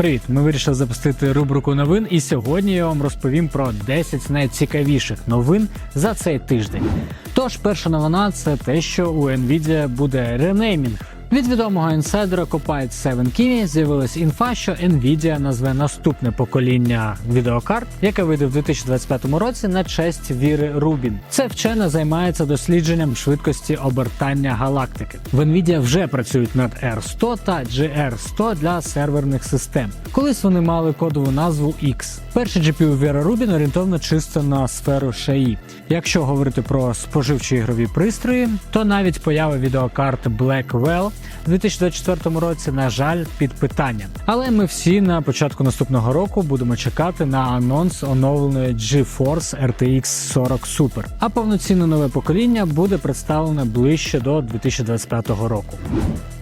Привіт! Ми вирішили запустити рубрику новин, і сьогодні я вам розповім про 10 найцікавіших новин за цей тиждень. Тож, перша новина це те, що у Nvidia буде ренеймінг. Від відомого інсайдера Copite 7 Kimi з'явилась інфа, що Nvidia назве наступне покоління відеокарт, яке вийде в 2025 році на честь Віри Рубін. Це вчена займається дослідженням швидкості обертання галактики. В Nvidia вже працюють над R100 та GR100 для серверних систем. Колись вони мали кодову назву X. Перший GPU Віра Рубін орієнтовно чисто на сферу шаї. Якщо говорити про споживчі ігрові пристрої, то навіть поява відеокарт Blackwell у 2024 році, на жаль, під питанням. Але ми всі на початку наступного року будемо чекати на анонс оновленої GeForce RTX 40 Super. А повноцінне нове покоління буде представлене ближче до 2025 року.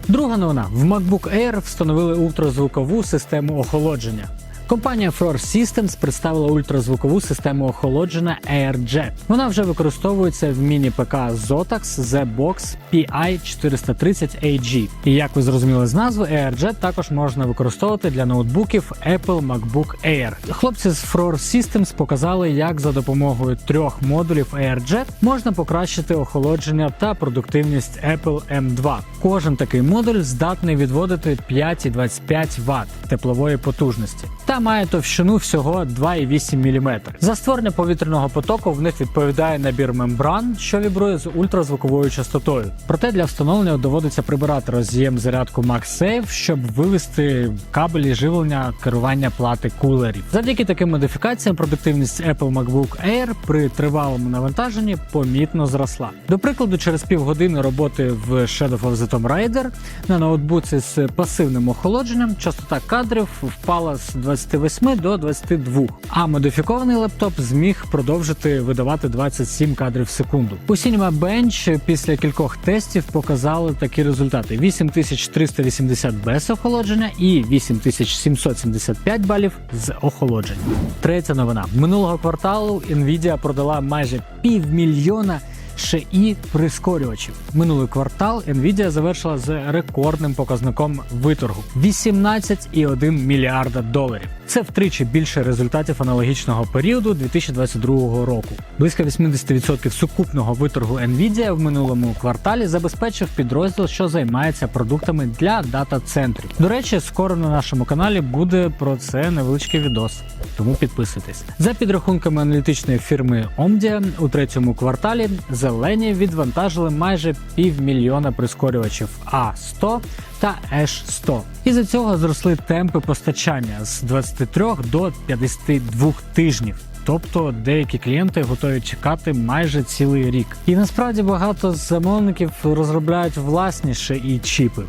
Друга новина: в MacBook Air встановили ультразвукову систему охолодження. Компанія Frore Systems представила ультразвукову систему охолодження AirJet. Вона вже використовується в міні-ПК Zotac ZBox PI430AG. І як ви зрозуміли з назви, AirJet також можна використовувати для ноутбуків Apple MacBook Air. Хлопці з Frore Systems показали, як за допомогою трьох модулів AirJet можна покращити охолодження та продуктивність Apple M2. Кожен такий модуль здатний відводити 5,25 Вт теплової потужності та має товщину всього 2,8 мм. За створення повітряного потоку в них відповідає набір мембран, що вібрує з ультразвуковою частотою. Проте для встановлення доводиться прибирати роз'єм зарядку MagSafe, щоб вивести кабелі живлення керування плати кулерів. Завдяки таким модифікаціям продуктивність Apple MacBook Air при тривалому навантаженні помітно зросла. До прикладу, через півгодини роботи в Shadow of the Tomb Raider на ноутбуці з пасивним охолодженням частота кадрів впала з 28 до 22, а модифікований лептоп зміг продовжити видавати 27 кадрів в секунду. У Cinebench після кількох тестів показали такі результати: 8380 без охолодження і 8775 балів з охолодженням. Третя новина минулого кварталу Nvidia продала майже півмільйона ще і прискорювачів. Минулий квартал Nvidia завершила з рекордним показником виторгу 18,1 мільярда доларів. Це втричі більше результатів аналогічного періоду 2022 року. Близько 80% сукупного виторгу Nvidia в минулому кварталі забезпечив підрозділ, що займається продуктами для дата-центрів. До речі, скоро на нашому каналі буде про це невеличкий відос, тому підписуйтесь. За підрахунками аналітичної фірми Omdia, у третьому кварталі зелені відвантажили майже півмільйона прискорювачів А100 та H100. І за цього зросли темпи постачання з 23 до 52 тижнів. Тобто деякі клієнти готові чекати майже цілий рік. І насправді багато замовників розробляють власні ще і чіпи.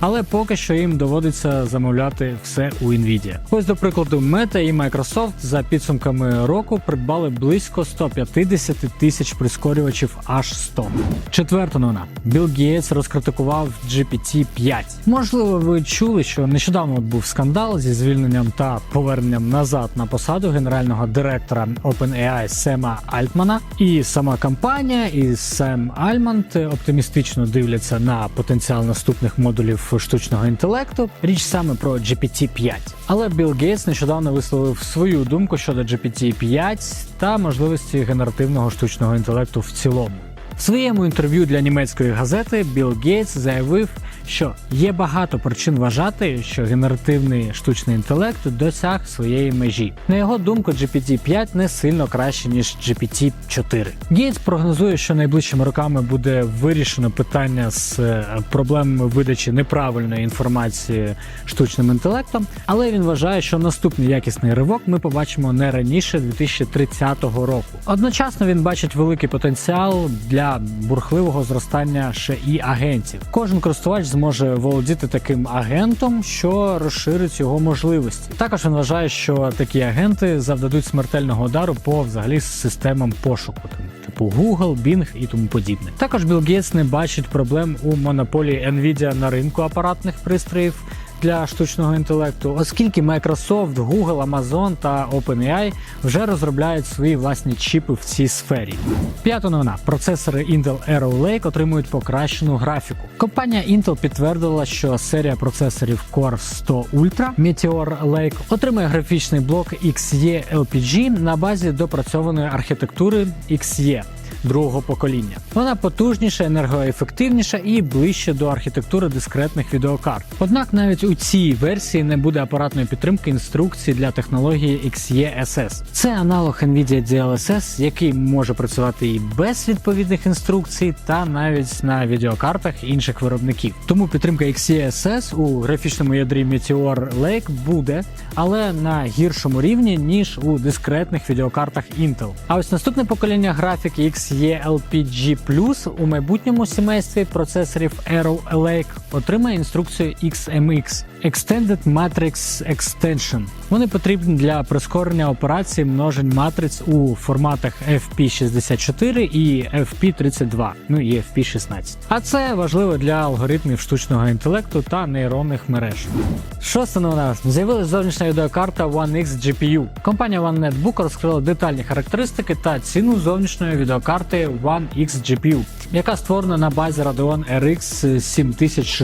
Але поки що їм доводиться замовляти все у Nvidia. Ось до прикладу, Meta і Microsoft за підсумками року придбали близько 150 тисяч прискорювачів аж 100. Четверта новина. Білл Гейтс розкритикував GPT-5. Можливо, ви чули, що нещодавно був скандал зі звільненням та поверненням назад на посаду генерального директора OpenAI Сема Альтмана. І сама компанія, і Сем Альмант оптимістично дивляться на потенціал наступних модулів штучного інтелекту. Річ саме про GPT-5. Але Білл Гейтс нещодавно висловив свою думку щодо GPT-5 та можливості генеративного штучного інтелекту в цілому. В своєму інтерв'ю для німецької газети Білл Гейтс заявив, що є багато причин вважати, що генеративний штучний інтелект досяг своєї межі. На його думку, GPT-5 не сильно краще ніж GPT-4. Гейтс прогнозує, що найближчими роками буде вирішено питання з е, проблемами видачі неправильної інформації штучним інтелектом, але він вважає, що наступний якісний ривок ми побачимо не раніше 2030 року. Одночасно він бачить великий потенціал для бурхливого зростання і агентів. Кожен користувач зможе володіти таким агентом, що розширить його можливості. Також він вважає, що такі агенти завдадуть смертельного удару по взагалі системам пошуку, типу Google, Bing і тому подібне. Також Білл не бачить проблем у монополії Nvidia на ринку апаратних пристроїв. Для штучного інтелекту, оскільки Microsoft, Google, Amazon та OpenAI вже розробляють свої власні чіпи в цій сфері. П'ята новина: процесори Intel Arrow Lake отримують покращену графіку. Компанія Intel підтвердила, що серія процесорів Core 100 Ultra Meteor Lake отримує графічний блок XE LPG на базі допрацьованої архітектури XE другого покоління. Вона потужніша, енергоефективніша і ближче до архітектури дискретних відеокарт. Однак навіть у цій версії не буде апаратної підтримки інструкцій для технології XeSS. Це аналог NVIDIA DLSS, який може працювати і без відповідних інструкцій, та навіть на відеокартах інших виробників. Тому підтримка XeSS у графічному ядрі Meteor Lake буде, але на гіршому рівні ніж у дискретних відеокартах Intel. А ось наступне покоління графіки XeLPG Plus у майбутньому сімействі процесорів Arrow Lake отримає інструкцію XMX Extended Matrix Extension. Вони потрібні для прискорення операцій множень матриць у форматах FP64 і FP32, ну і FP16. А це важливо для алгоритмів штучного інтелекту та нейронних мереж. Шоста новина. З'явилася зовнішня відеокарта One X GPU. Компанія One Netbook розкрила детальні характеристики та ціну зовнішньої відеокарти One X GPU, яка створена на базі Radeon RX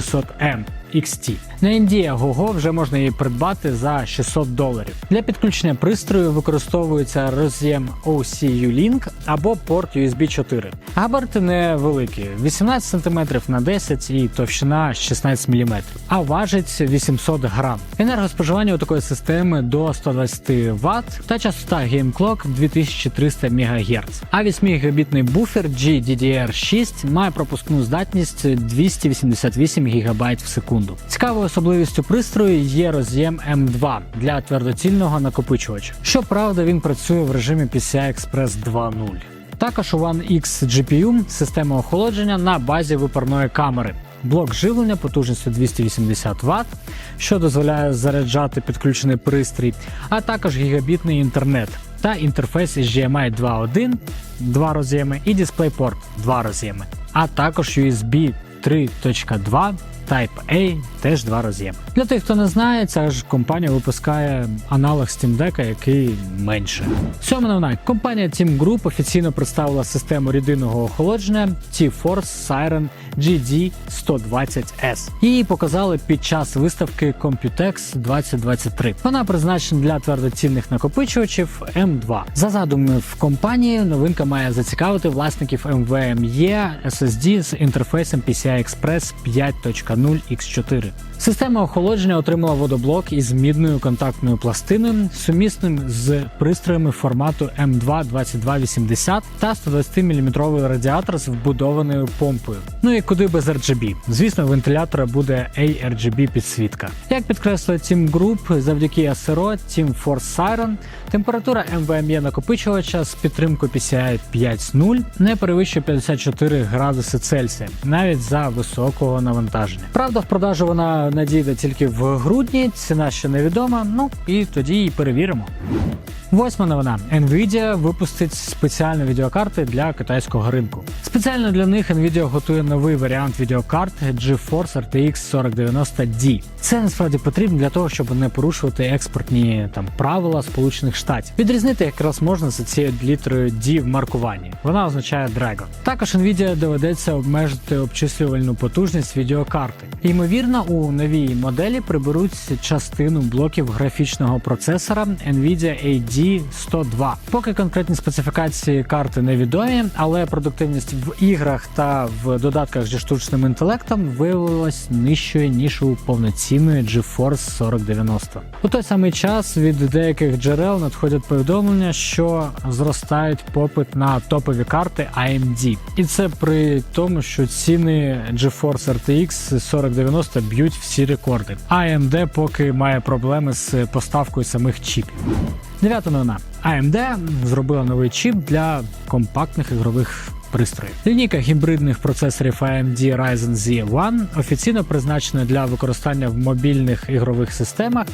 7600M. XT. На Indiegogo вже можна її придбати за 600 доларів. Для підключення пристрою використовується роз'єм OCU-Link або порт USB 4. Габарити невеликі 18 см на 10 і товщина 16 мм, а важить 800 грам. Енергоспоживання у такої системи до 120 Вт та частота Game Clock 2300 МГц. А 8 гігабітний буфер GDDR6 має пропускну здатність 288 ГБ в секунду. Цікавою особливістю пристрою є роз'єм M2 для твердоцільного накопичувача. Щоправда, він працює в режимі PCI Express 2.0. Також у One X GPU система охолодження на базі випарної камери. Блок живлення потужністю 280 Вт, що дозволяє заряджати підключений пристрій, а також гігабітний інтернет та інтерфейс HDMI 2.1, 2 роз'єми і DisplayPort 2 роз'єми, а також USB 3.2 Type-A теж два роз'єми. Для тих, хто не знає, ця ж компанія випускає аналог Steam Deck, який менше. Сьома новина. Компанія Team Group офіційно представила систему рідинного охолодження T-Force Siren GD120S. Її показали під час виставки Computex 2023. Вона призначена для твердоцільних накопичувачів M2. За задумами в компанії, новинка має зацікавити власників NVMe SSD з інтерфейсом PCI Express 5.0 X4. Система охолодження отримала водоблок із мідною контактною пластиною, сумісним з пристроями формату M2-2280 та 120-мм радіатор з вбудованою помпою. Ну і куди без RGB. Звісно, вентилятора буде ARGB підсвітка. Як підкреслює Team Group, завдяки ASRO Team Force Siren, температура NVMe накопичувача з підтримкою PCI 5.0 не перевищує 54 градуси Цельсія, навіть за високого навантаження. Правда, в продажу вона надійде тільки в грудні, ціна ще невідома, ну і тоді її перевіримо. Восьма новина. Nvidia випустить спеціальні відеокарти для китайського ринку. Спеціально для них Nvidia готує новий варіант відеокарт GeForce RTX 4090D. Це насправді потрібно для того, щоб не порушувати експортні там правила Сполучених Штатів. Відрізнити якраз можна за цією літерою D в маркуванні. Вона означає Dragon. Також Nvidia доведеться обмежити обчислювальну потужність відеокарти. Ймовірно, у новій моделі приберуть частину блоків графічного процесора Nvidia AD102. Поки конкретні специфікації карти невідомі, але продуктивність в іграх та в додатках зі штучним інтелектом виявилась нижчою ніж у повноцінної GeForce 4090. У той самий час від деяких джерел надходять повідомлення, що зростають попит на топові карти AMD. І це при тому, що ціни GeForce RTX 4090 б'ють всі рекорди. AMD поки має проблеми з поставкою самих чіпів. Дев'ята новина. AMD зробила новий чіп для компактних ігрових пристроїв. Лінійка гібридних процесорів AMD Ryzen Z1 офіційно призначена для використання в мобільних ігрових системах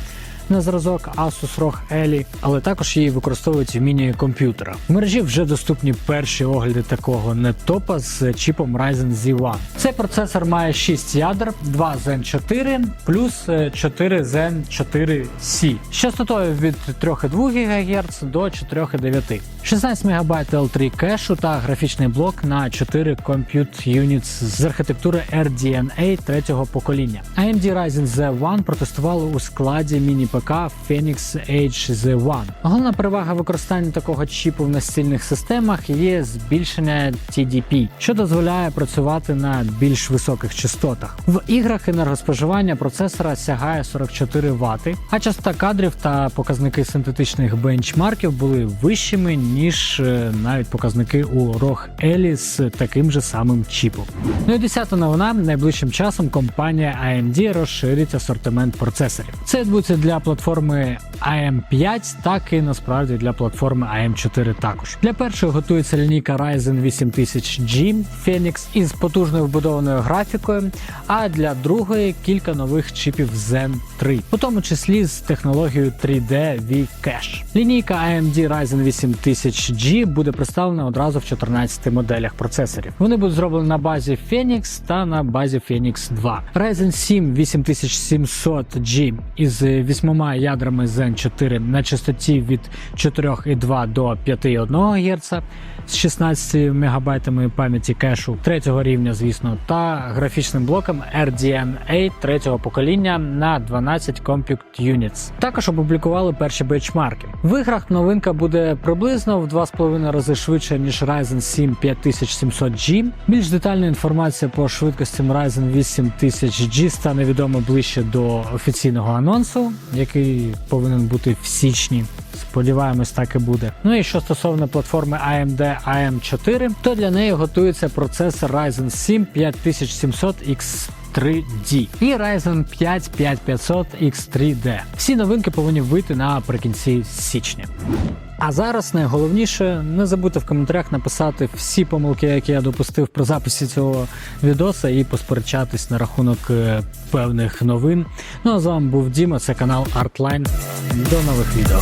на зразок Asus ROG Ally, але також її використовують в міні-комп'ютерах. В мережі вже доступні перші огляди такого нетопа з чіпом Ryzen Z1. Цей процесор має 6 ядер, 2 Zen 4 плюс 4 Zen 4C з частотою від 3,2 ГГц до 4,9 16 МБ L3 кешу та графічний блок на 4 Compute Units з архітектури RDNA третього покоління. AMD Ryzen Z1 протестували у складі міні-ПК Phoenix HZ1. Головна перевага використання такого чіпу в настільних системах є збільшення TDP, що дозволяє працювати на більш високих частотах. В іграх енергоспоживання процесора сягає 44 Вт, а частота кадрів та показники синтетичних бенчмарків були вищими, ніж е, навіть показники у ROG Ally з таким же самим чіпом. Ну і десята новина. Найближчим часом компанія AMD розширить асортимент процесорів. Це відбудеться для платформи AM5, так і насправді для платформи AM4 також. Для першої готується лінійка Ryzen 8000G Phoenix із потужною вбудованою графікою, а для другої кілька нових чіпів Zen 3, у тому числі з технологією 3D V-Cache. Лінійка AMD Ryzen 8000G буде представлена одразу в 14 моделях процесорів. Вони будуть зроблені на базі Phoenix та на базі Phoenix 2. Ryzen 7 8700G із 8 ядрами Zen 4 на частоті від 4,2 до 5,1 Гц з 16 МБ пам'яті кешу третього рівня, звісно, та графічним блоком RDNA третього покоління на 12 Compute Units. Також опублікували перші бенчмарки. В іграх новинка буде приблизно в 2,5 рази швидше, ніж Ryzen 7 5700G. Більш детальна інформація по швидкостям Ryzen 8000G стане відома ближче до офіційного анонсу, який повинен бути в січні. Сподіваємось, так і буде. Ну і що стосовно платформи AMD AM4, то для неї готується процесор Ryzen 7 5700 X 3D і Ryzen 5 5500 X3D. Всі новинки повинні вийти наприкінці січня. А зараз найголовніше не забути в коментарях написати всі помилки, які я допустив при записі цього відоса, і посперечатись на рахунок е, певних новин. Ну а з вами був Діма, це канал Artline. До нових відео.